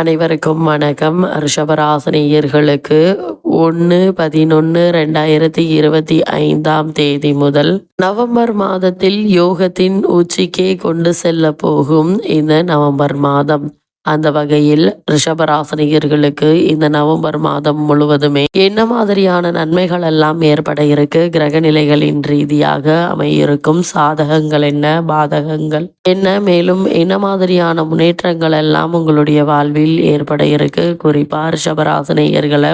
அனைவருக்கும் வணக்கம். ரிஷபராசினியர்களுக்கு ஒன்று பதினொன்று ரெண்டாயிரத்தி இருபத்தி ஐந்தாம் தேதி முதல் நவம்பர் மாதத்தில் யோகத்தின் உச்சிக்கே கொண்டு செல்ல போகும் இந்த நவம்பர் மாதம். அந்த வகையில் ரிஷபராசனிகர்களுக்கு இந்த நவம்பர் மாதம் முழுவதுமே என்ன மாதிரியான நன்மைகள் எல்லாம் ஏற்பட இருக்கு? கிரக நிலைகளின் ரீதியாக அமையிருக்கும் சாதகங்கள் என்ன? பாதகங்கள் என்ன? மேலும் என்ன மாதிரியான முன்னேற்றங்கள் எல்லாம் உங்களுடைய வாழ்வில் ஏற்பட இருக்கு? குறிப்பா ரிஷபராசனிகர்களை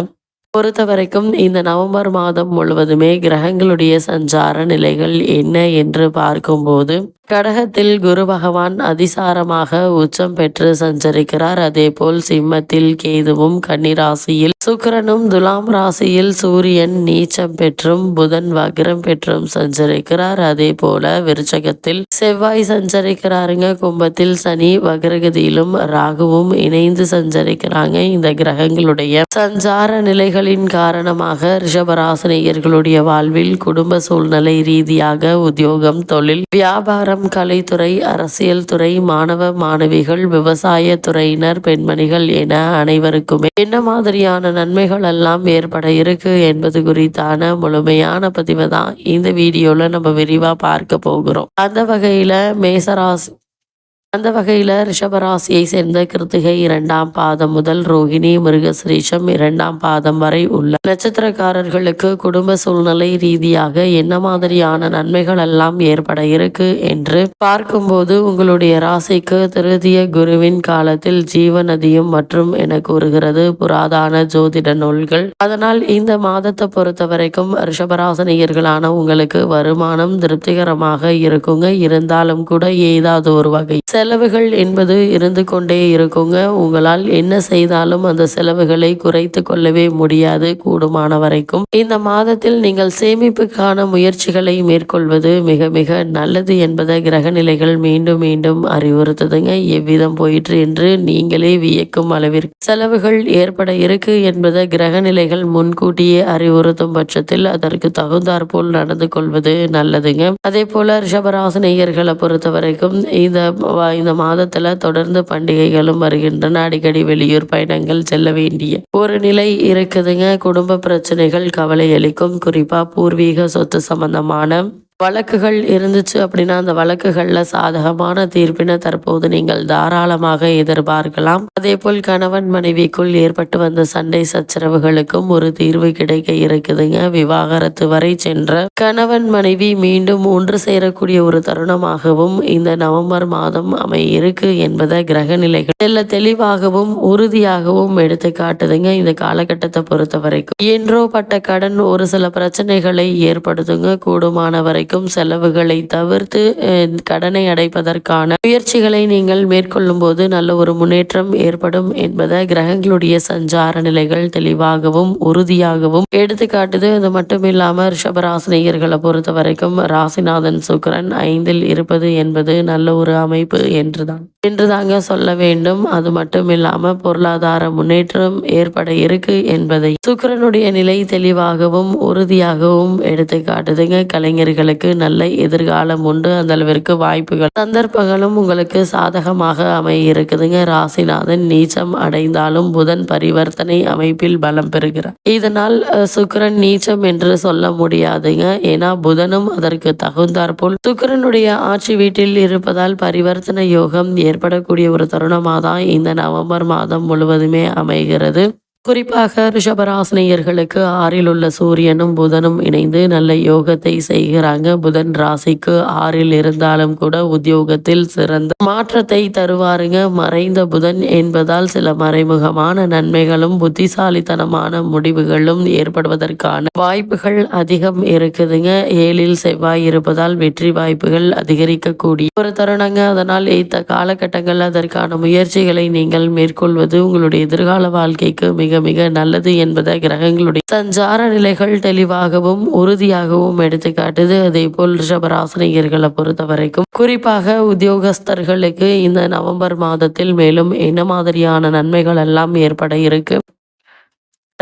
பொறுத்த வரைக்கும் இந்த நவம்பர் மாதம் முழுவதுமே கிரகங்களுடைய சஞ்சார நிலைகள் என்ன என்று பார்க்கும்போது கடகத்தில் குரு பகவான் அதிசாரமாக உச்சம் பெற்று சஞ்சரிக்கிறார். அதே போல் சிம்மத்தில் கேதுவும் கன்னிராசியில் சுக்கிரனும் துலாம் ராசியில் சூரியன் நீச்சம் பெற்றும் புதன் வக்ரம் பெற்றும் சஞ்சரிக்கிறார். அதே போல விருச்சகத்தில் செவ்வாய் சஞ்சரிக்கிறாருங்க. கும்பத்தில் சனி வக்ரகதியிலும் ராகுவும் இணைந்து சஞ்சரிக்கிறாங்க. இந்த கிரகங்களுடைய சஞ்சார நிலைகளின் காரணமாக ரிஷபராசினியர்களுடைய வாழ்வில் குடும்ப சூழ்நிலை ரீதியாக உத்தியோகம் தொழில் வியாபாரம் கலைத்துறை அரசியல் துறை மாணவ மாணவிகள் விவசாய துறையினர் பெண்மணிகள் என அனைவருக்குமே என்ன மாதிரியான நன்மைகள் எல்லாம் ஏற்பட இருக்கு என்பது குறித்தான முழுமையான பதிவை தான் இந்த வீடியோல நம்ம விரிவா பார்க்க போகிறோம். அந்த வகையில மேசராசி அந்த வகையில் ரிஷபராசியை சேர்ந்த கிருத்திகை இரண்டாம் பாதம் முதல் ரோகிணி மிருகசிரீஷம் இரண்டாம் பாதம் வரை உள்ள நட்சத்திரக்காரர்களுக்கு குடும்ப சூழ்நிலை ரீதியாக என்ன மாதிரியான நன்மைகள் எல்லாம் ஏற்பட இருக்கு என்று பார்க்கும்போது உங்களுடைய ராசிக்கு திருதிய குருவின் காலத்தில் ஜீவநதியும் மற்றும் என கூறுகிறது புராதான ஜோதிட நூல்கள். அதனால் இந்த மாதத்தை பொறுத்த வரைக்கும் ரிஷபராசனியர்களான உங்களுக்கு வருமானம் திருப்திகரமாக இருக்குங்க. இருந்தாலும் கூட ஏதாவது ஒரு வகை செலவுகள் என்பது இருந்து கொண்டே இருக்குங்க. உங்களால் என்ன செய்தாலும் அந்த செலவுகளை குறைத்து கொள்ளவே முடியாது கூடுமான வரைக்கும். இந்த மாதத்தில் நீங்கள் சேமிப்புக்கான முயற்சிகளை மேற்கொள்வது மிக மிக நல்லது என்பதை கிரகநிலைகள் மீண்டும் மீண்டும் அறிவுறுத்துதுங்க. எவ்விதம் போயிற்று என்று நீங்களே வியக்கும் அளவிற்கு செலவுகள் ஏற்பட இருக்கு என்பதை கிரகநிலைகள் முன்கூட்டியே அறிவுறுத்தும் பட்சத்தில் அதற்கு தகுந்தாற்போல் நடந்து கொள்வது நல்லதுங்க. அதே போல ரிஷபராசினியர்களை பொறுத்த வரைக்கும் இந்த இந்த மாதத்துல தொடர்ந்து பண்டிகைகளும் வருகின்றன. அடிக்கடி வெளியூர் பயணங்கள் செல்ல வேண்டிய ஒரு நிலை இருக்குதுங்க. குடும்ப பிரச்சனைகள் கவலை அளிக்கும். குறிப்பா பூர்வீக சொத்து சம்பந்தமான வழக்குகள் இருந்துச்சு அப்படின்னா அந்த வழக்குகளில் சாதகமான தீர்ப்பினை தற்போது நீங்கள் தாராளமாக எதிர்பார்க்கலாம். அதே போல் கணவன் மனைவிக்குள் ஏற்பட்டு வந்த சண்டை சச்சரவுகளுக்கும் ஒரு தீர்வு கிடைக்க இருக்குதுங்க. விவாகரத்து வரை சென்ற கணவன் மனைவி மீண்டும் ஒன்று சேரக்கூடிய ஒரு தருணமாகவும் இந்த நவம்பர் மாதம் அமை இருக்கு என்பதை கிரக நிலைகள் செல்ல தெளிவாகவும் உறுதியாகவும் எடுத்து காட்டுதுங்க. இந்த காலகட்டத்தை பொறுத்த வரைக்கும் என்றோ பட்ட கடன் ஒரு சில பிரச்சனைகளை ஏற்படுத்துங்க. கூடுமான வரைக்கும் கிடைக்கும் செலவுகளை தவிர்த்து கடனை அடைப்பதற்கான முயற்சிகளை நீங்கள் மேற்கொள்ளும் போது நல்ல ஒரு முன்னேற்றம் ஏற்படும் என்பதை கிரகங்களுடைய சஞ்சார நிலைகள் தெளிவாகவும் உறுதியாகவும் எடுத்துக்காட்டுது. அது மட்டும் இல்லாமல் ரிஷபராசினியர்களை பொறுத்த வரைக்கும் ராசிநாதன் சுக்கரன் ஐந்தில் இருப்பது என்பது நல்ல ஒரு அமைப்பு என்றுதான். என்றுதாங்க சொல்ல வேண்டும். அது மட்டும் இல்லாமல் பொருளாதார முன்னேற்றம் ஏற்பட இருக்கு என்பதை சுக்கரனுடைய நிலை தெளிவாகவும் உறுதியாகவும் எடுத்து காட்டுதுங்க உங்களுக்கு நல்ல எதிர்காலம் உண்டு. அந்த அளவிற்கு வாய்ப்புகள் சந்தர்ப்பங்களும் உங்களுக்கு சாதகமாக அமைய இருக்குதுங்க ராசிநாதன் நீச்சம் அடைந்தாலும் புதன் பரிவர்த்தனை அமைப்பில் பலம் பெறுகிறார். இதனால் சுக்கரன் நீச்சம் என்று சொல்ல முடியாதுங்க. ஏன்னா புதனும் அதற்கு தகுந்தாற்போல் சுக்கரனுடைய ஆட்சி வீட்டில் இருப்பதால் பரிவர்த்தனை யோகம் ஏற்படக்கூடிய ஒரு தருணமாக தான் இந்த நவம்பர் மாதம் முழுவதுமே அமைகிறது. குறிப்பாக ரிஷபராசினியர்களுக்கு ஆறில் உள்ள சூரியனும் புதனும் இணைந்து நல்ல யோகத்தை செய்கிறாங்க. புதன் ராசிக்கு ஆறில் இருந்தாலும் கூட உத்தியோகத்தில் சிறந்த மாற்றத்தை தருவாருங்க. மறைந்த புதன் என்பதால் சில மறைமுகமான நன்மைகளும் புத்திசாலித்தனமான முடிவுகளும் ஏற்படுவதற்கான வாய்ப்புகள் அதிகம் இருக்குதுங்க. ஏழில் செவ்வாய் இருப்பதால் வெற்றி வாய்ப்புகள் அதிகரிக்கக்கூடிய ஒரு தருணங்க. அதனால் இந்த காலகட்டங்கள் அதற்கான முயற்சிகளை நீங்கள் மேற்கொள்வது உங்களுடைய எதிர்கால வாழ்க்கைக்கு மிக மிக மிக நல்லது என்பதை கிரகங்களுடைய சஞ்சார நிலைகள் தெளிவாகவும் உறுதியாகவும் எடுத்துக்காட்டுது அதே போல் ரிஷபராசினியர்களை பொறுத்த வரைக்கும் குறிப்பாக உத்தியோகஸ்தர்களுக்கு இந்த நவம்பர் மாதத்தில் மேலும் என்ன மாதிரியான நன்மைகள் எல்லாம் ஏற்பட இருக்கு?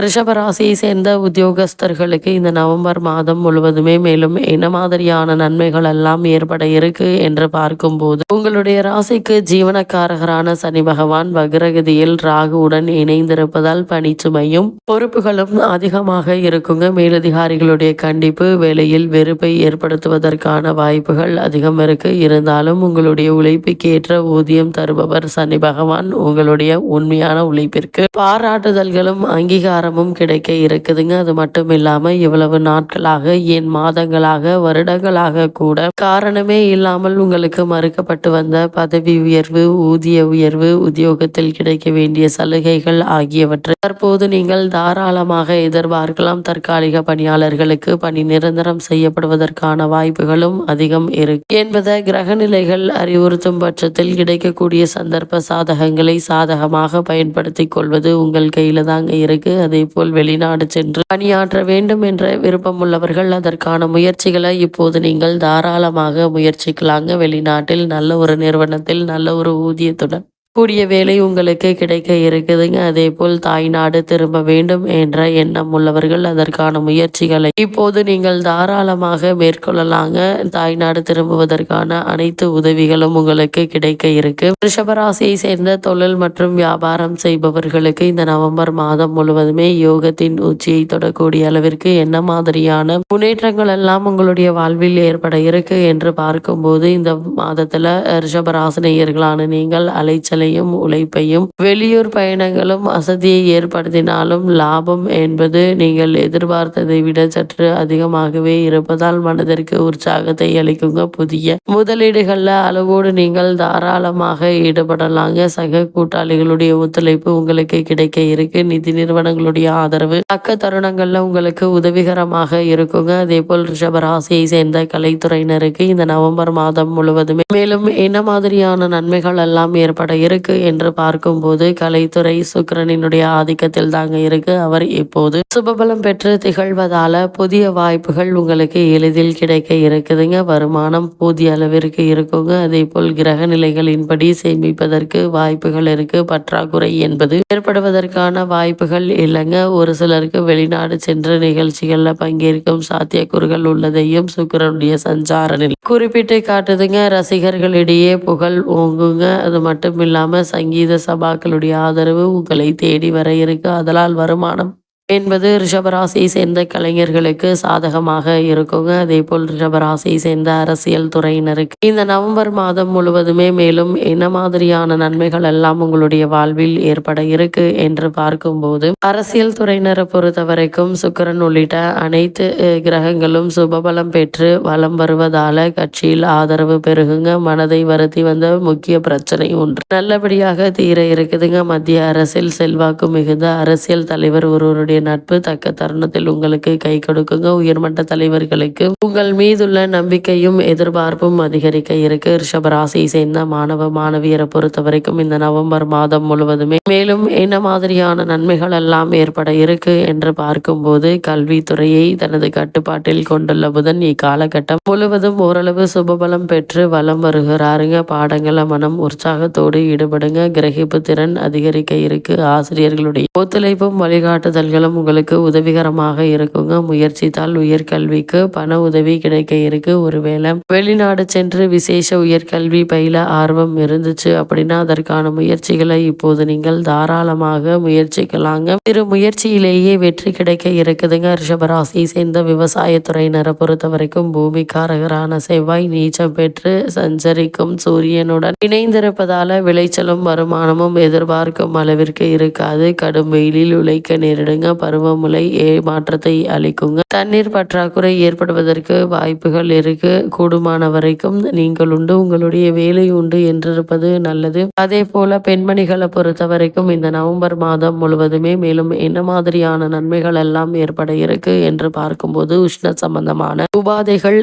ரிஷபராசியை சேர்ந்த உத்தியோகஸ்தர்களுக்கு இந்த நவம்பர் மாதம் முழுவதுமே மேலும் என்ன மாதிரியான நன்மைகள் எல்லாம் ஏற்பட இருக்கு என்று பார்க்கும்போது உங்களுடைய ராசிக்கு ஜீவனக்காரகரான சனி பகவான் வக்ரகதியில் ராகுவுடன் இணைந்திருப்பதால் பணிச்சுமையும் பொறுப்புகளும் அதிகமாக இருக்குங்க. மேலதிகாரிகளுடைய கண்டிப்பு வேலையில் வெறுப்பை ஏற்படுத்துவதற்கான வாய்ப்புகள் அதிகம் இருக்கு. இருந்தாலும் உங்களுடைய உழைப்புக்கு ஏற்ற ஊதியம் தருபவர் சனி பகவான் உங்களுடைய உண்மையான உழைப்பிற்கு. பாராட்டுதல்களும் அங்கீகாரம் அதிகாரமும் கிடைக்க இருக்குதுங்க. அது மட்டும் இல்லாம இவ்வளவு நாட்களாக ஏன் மாதங்களாக வருடங்களாக கூட காரணமே இல்லாமல் உங்களுக்கு மறுக்கப்பட்டு வந்த பதவி உயர்வு ஊதிய உயர்வு உத்தியோகத்தில் கிடைக்க வேண்டிய சலுகைகள் ஆகியவற்றை தற்போது நீங்கள் தாராளமாக எதிர்பார்க்கலாம். தற்காலிக பணியாளர்களுக்கு பணி நிரந்தரம் செய்யப்படுவதற்கான வாய்ப்புகளும் அதிகம் இருக்கு. என்பதை கிரகநிலைகள் அறிவுறுத்தும் பட்சத்தில் கிடைக்கக்கூடிய சந்தர்ப்ப சாதகங்களை சாதகமாக பயன்படுத்திக் கொள்வது உங்கள் கையில தாங்க இருக்கு. அதே போல் வெளிநாடு சென்று பணியாற்ற வேண்டும் என்ற விருப்பம் உள்ளவர்கள் அதற்கான முயற்சிகளை இப்போது நீங்கள் தாராளமாக முயற்சிக்கலாங்க. வெளிநாட்டில் நல்ல ஒரு நிறுவனத்தில் நல்ல ஒரு ஊதியத்துடன் கூடிய வேலை உங்களுக்கு கிடைக்க இருக்குதுங்க. அதே போல் தாய்நாடு திரும்ப வேண்டும் என்ற எண்ணம் உள்ளவர்கள் அதற்கான முயற்சிகளை இப்போது நீங்கள் தாராளமாக மேற்கொள்ளலாங்க. தாய்நாடு திரும்புவதற்கான அனைத்து உதவிகளும் உங்களுக்கு கிடைக்க இருக்கு. ரிஷபராசியை சேர்ந்த தொழில் மற்றும் வியாபாரம் செய்பவர்களுக்கு இந்த நவம்பர் மாதம் முழுவதுமே யோகத்தின் உச்சியை தொடக்கூடிய அளவிற்கு என்ன மாதிரியான முன்னேற்றங்கள் எல்லாம் உங்களுடைய வாழ்வில் ஏற்பட இருக்கு என்று பார்க்கும்போது இந்த மாதத்துல ரிஷபராசினியர்களான நீங்கள் அலைச்சலை அலைச்சலையும் உழைப்பையும் வெளியூர் பயணங்களும் வசதியை ஏற்படுத்தினாலும் லாபம் என்பது நீங்கள் எதிர்பார்த்ததை விட சற்று அதிகமாகவே இருப்பதால் மனதிற்கு உற்சாகத்தை அளிக்குங்க. புதிய முதலீடுகள்ல அளவோடு நீங்கள் தாராளமாக ஈடுபடலாங்க. சக கூட்டாளிகளுடைய ஒத்துழைப்பு உங்களுக்கு கிடைக்க இருக்கு. நிதி நிறுவனங்களுடைய ஆதரவு தக்க தருணங்கள்ல உங்களுக்கு உதவிகரமாக இருக்குங்க. அதே போல் ரிஷபராசியை சேர்ந்த கலைத்துறையினருக்கு இந்த நவம்பர் மாதம் முழுவதுமே மேலும் என்ன மாதிரியான நன்மைகள் எல்லாம் ஏற்பட இருக்கு என்று பார்க்கும்போது கலைத்துறை சுக்கரனினுடைய ஆதிக்கத்தில் தாங்க இருக்கு. அவர் இப்போது சுபபலம் பெற்று திகழ்வதால புதிய வாய்ப்புகள் உங்களுக்கு எளிதில் கிடைக்க இருக்குதுங்க. வருமானம் போதிய அளவிற்கு இருக்குங்க. அதே போல் கிரக நிலைகளின்படி சேமிப்பதற்கு வாய்ப்புகள் இருக்கு. பற்றாக்குறை என்பது ஏற்படுவதற்கான வாய்ப்புகள் இல்லைங்க. ஒரு சிலருக்கு வெளிநாடு சென்று நிகழ்ச்சிகள்ல பங்கேற்கும் சாத்தியக்கூறுகள் உள்ளதையும் சுக்கிரனுடைய சஞ்சார நிலை குறிப்பிட்டு காட்டுதுங்க. ரசிகர்களிடையே புகழ் ஓங்குங்க. அது மட்டும் இல்லாம சங்கீத சபாக்களுடைய ஆதரவு உங்களை தேடி வர இருக்கு. அதனால் வருமானம் என்பது ரிஷபராசியை சேர்ந்த கலைஞர்களுக்கு சாதகமாக இருக்குங்க. அதே போல் ரிஷபராசியை சேர்ந்த அரசியல் துறையினருக்கு இந்த நவம்பர் மாதம் முழுவதுமே மேலும் என்ன மாதிரியான நன்மைகள் எல்லாம் உங்களுடைய வாழ்வில் ஏற்பட இருக்கு என்று பார்க்கும்போது அரசியல் துறையினரை பொறுத்த வரைக்கும் சுக்கரன் உள்ளிட்ட அனைத்து கிரகங்களும் சுபபலம் பெற்று வலம் வருவதால கட்சியில் ஆதரவு பெருகுங்க. மனதை வருத்தி வந்த முக்கிய பிரச்சனை ஒன்று. நல்லபடியாக தீர இருக்குதுங்க. மத்திய அரசில் செல்வாக்கு மிகுந்த அரசியல் தலைவர் ஒருவருடைய நட்பு தக்க தருணத்தில் உங்களுக்கு கை கொடுக்குங்க. உயர்மட்ட தலைவர்களுக்கு உங்கள் மீதுள்ள நம்பிக்கையும் எதிர்பார்ப்பும் அதிகரிக்க இருக்கு. ரிஷபராசியை சேர்ந்த மாணவ மாணவியரை பொறுத்த வரைக்கும் இந்த நவம்பர் மாதம் முழுவதுமே மேலும் என்ன மாதிரியான நன்மைகள் எல்லாம் ஏற்பட இருக்கு என்று பார்க்கும்போது கல்வித்துறையை தனது கட்டுப்பாட்டில் கொண்டுள்ள புதன் இக்காலகட்டம் முழுவதும் ஓரளவு சுபபலம் பெற்று வலம் வருகிறாருங்க. பாடங்கள மனம் உற்சாகத்தோடு ஈடுபடுங்க. கிரகிப்பு திறன் அதிகரிக்க இருக்கு. ஆசிரியர்களுடைய ஒத்துழைப்பும் வழிகாட்டுதல்களும் உங்களுக்கு உதவிகரமாக இருக்குங்க. முயற்சித்தால் உயர்கல்விக்கு பண உதவி கிடைக்க இருக்கு. ஒருவேளை வெளிநாடு சென்று விசேஷ உயர்கல்வி பயில ஆர்வம் இருந்துச்சு அப்படின்னா அதற்கான முயற்சிகளை இப்போது நீங்கள் தாராளமாக முயற்சிக்கலாங்க. திரு முயற்சியிலேயே வெற்றி கிடைக்க இருக்குதுங்க. ரிஷபராசியை சேர்ந்த விவசாயத்துறையினரை பொறுத்த வரைக்கும் பூமிக்காரகரான செவ்வாய் நீச்சம் பெற்று சஞ்சரிக்கும் சூரியனுடன் இணைந்திருப்பதால விளைச்சலும் வருமானமும் எதிர்பார்க்கும் அளவிற்கு இருக்காது. கடும் வெயிலில் உழைக்க நேரிடுங்க. பருவமழை ஏமாற்றத்தை அளிக்குங்க. தண்ணீர் பற்றாக்குறை ஏற்படுவதற்கு வாய்ப்புகள் இருக்கு. கூடுமான வரைக்கும் நீங்கள் உண்டு. உங்களுடைய வேலை உண்டு என்றிருப்பது நல்லது. அதே போல பெண்மணிகளை பொறுத்த வரைக்கும் இந்த நவம்பர் மாதம் முழுவதுமே மேலும் என்ன மாதிரியான நன்மைகள் எல்லாம் ஏற்பட இருக்கு என்று பார்க்கும்போது உஷ்ண சம்பந்தமான உபாதைகள்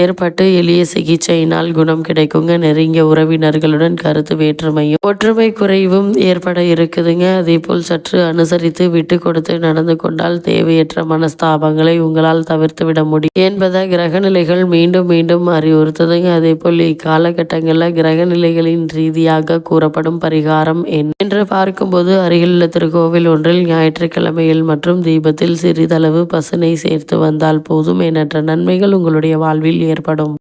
ஏற்பட்டு எளிய சிகிச்சையினால் குணம் கிடைக்குங்க. நெருங்கிய உறவினர்களுடன் கருத்து வேற்றுமையும் ஒற்றுமை குறைவும் ஏற்பட இருக்குதுங்க. அதே போல் சற்று அனுசரித்து விட்டு கொடுத்து நடந்து கொண்டால் தேவையற்ற மனஸ்தாபங்களை உங்களால் தவிர்த்துவிட முடியும். என்பதை கிரகநிலைகள் மீண்டும் மீண்டும் அறிவுறுத்துதுங்க. அதே போல் இக்காலகட்டங்களில் கிரகநிலைகளின் ரீதியாக கூறப்படும் பரிகாரம் என்ன? என்று பார்க்கும்போது அருகிலுள்ள திருக்கோவில் ஒன்றில் ஞாயிற்றுக்கிழமையில் மற்றும் தீபத்தில் சிறிதளவு பசுனை சேர்த்து வந்தால் போதும். எண்ணற்ற நன்மைகள் உங்களுடைய வாழ்வில் ஏற்படும்.